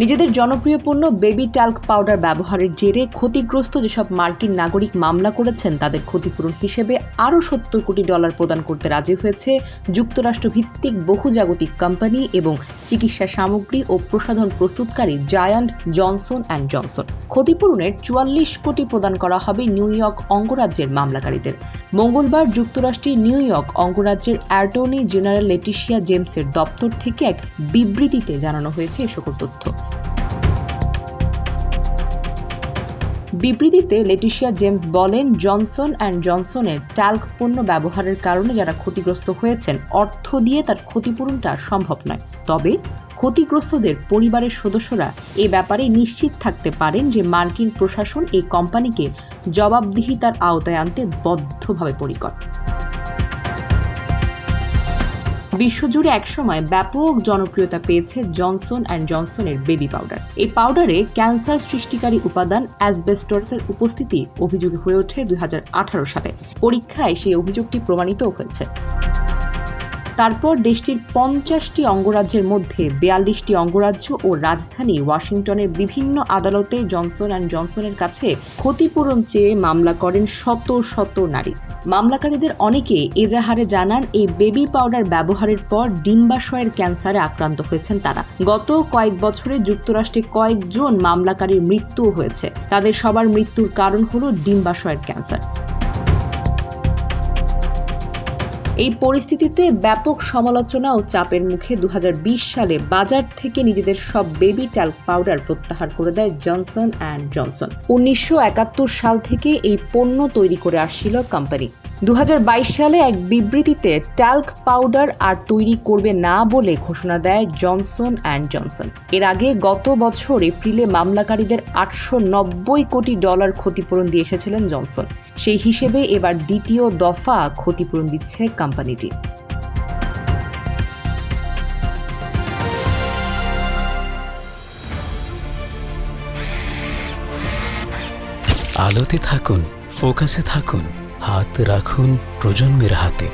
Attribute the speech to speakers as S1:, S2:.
S1: নিজেদের জনপ্রিয় পণ্য বেবি ট্যাল্ক পাউডার ব্যবহারের জেরে ক্ষতিগ্রস্ত যেসব মার্কিন নাগরিক মামলা করেছেন, তাদের ক্ষতিপূরণ হিসেবে আরও সত্তর কোটি ডলার প্রদান করতে রাজি হয়েছে যুক্তরাষ্ট্র ভিত্তিক বহুজাগতিক কোম্পানি এবং চিকিৎসা সামগ্রী ও প্রসাধন প্রস্তুতকারী জায়ান্ট জনসন অ্যান্ড জনসন। ক্ষতিপূরণের চুয়াল্লিশ কোটি প্রদান করা হবে নিউ ইয়র্ক অঙ্গরাজ্যের মামলাকারীদের। মঙ্গলবার যুক্তরাষ্ট্রের নিউ ইয়র্ক অঙ্গরাজ্যের অ্যাটর্নি জেনারেল লেটিশিয়া জেমসের দপ্তর থেকে এক বিবৃতিতে জানানো হয়েছে এ সকল তথ্য। বিবৃতিতে লেটিশিয়া জেমস বলেন, জনসন অ্যান্ড জনসনের ট্যাল্ক পণ্য ব্যবহারের কারণে যারা ক্ষতিগ্রস্ত হয়েছেন, অর্থ দিয়ে তার ক্ষতিপূরণটা সম্ভব নয়। তবে ক্ষতিগ্রস্তদের পরিবারের সদস্যরা এ ব্যাপারে নিশ্চিত থাকতে পারেন যে মার্কিন প্রশাসন এই কোম্পানিকে জবাবদিহিতার আওতায় আনতে বদ্ধভাবে পরিকর। বিশ্বজুড়ে একসময় ব্যাপক জনপ্রিয়তা পেয়েছে জনসন অ্যান্ড জনসনের বেবি পাউডার। এই পাউডারে ক্যান্সার সৃষ্টিকারী উপাদান অ্যাসবেস্টসের উপস্থিতি অভিযোগ হয়ে ওঠে দুই হাজার আঠারো সালে। পরীক্ষায় সেই অভিযোগটি প্রমাণিত হয়েছে। তারপর দেশটির পঞ্চাশটি অঙ্গরাজ্যের মধ্যে বিয়াল্লিশটি অঙ্গরাজ্য ও রাজধানী ওয়াশিংটনের বিভিন্ন আদালতে জনসন অ্যান্ড জনসনের কাছে ক্ষতিপূরণ চেয়ে মামলা করেন শত শত নারী। মামলাকারীদের অনেকে এজাহারে জানান এই বেবি পাউডার ব্যবহারের পর ডিম্বাশয়ের ক্যান্সারে আক্রান্ত হয়েছেন তারা। গত কয়েক বছরে যুক্তরাষ্ট্রে কয়েকজন মামলাকারীর মৃত্যু হয়েছে। তাদের সবার মৃত্যুর কারণ হল ডিম্বাশয়ের ক্যান্সার। এই পরিস্থিতিতে ব্যাপক সমালোচনা ও চাপের মুখে দু হাজার বিশ সালে বাজার থেকে নিজেদের সব বেবি ট্যাল্ক পাউডার প্রত্যাহার করে দেয় জনসন অ্যান্ড জনসন। উনিশশো একাত্তর সাল থেকে এই পণ্য তৈরি করে আসছিল কোম্পানি দু হাজার বাইশ সালে এক বিবৃতিতে ট্যাল্ক পাউডার আর তৈরি করবে না বলে ঘোষণা দেয় জনসন অ্যান্ড জনসন। এর আগে গত বছর এপ্রিলে মামলাকারীদের আটশো নব্বই কোটি ডলার ক্ষতিপূরণ দিয়ে এসেছিলেন জনসন। সেই হিসেবে এবার দ্বিতীয় দফা ক্ষতিপূরণ দিচ্ছে কোম্পানিটি।
S2: আলোতে থাকুন, ফোকাসে থাকুন। হাত রাখুন প্রজন্মের হাতে